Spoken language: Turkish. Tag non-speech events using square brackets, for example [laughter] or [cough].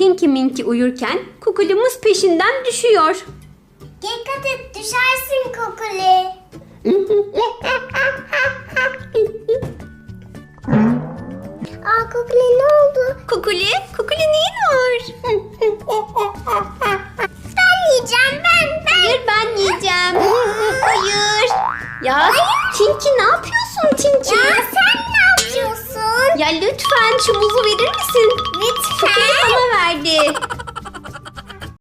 Tinky Minky uyurken Kukulumuz peşinden düşüyor. Dikkat et düşersin Kukuli. [laughs] Aa Kukuli ne oldu? Kukuli, Kukuli neyin var? [laughs] ben yiyeceğim ben ben. Hayır ben yiyeceğim. Hayır. Ya Tinky ne yapıyorsun Tinky? Ya sen ne yapıyorsun? Ya lütfen şu verir misin? Lütfen. Kukuli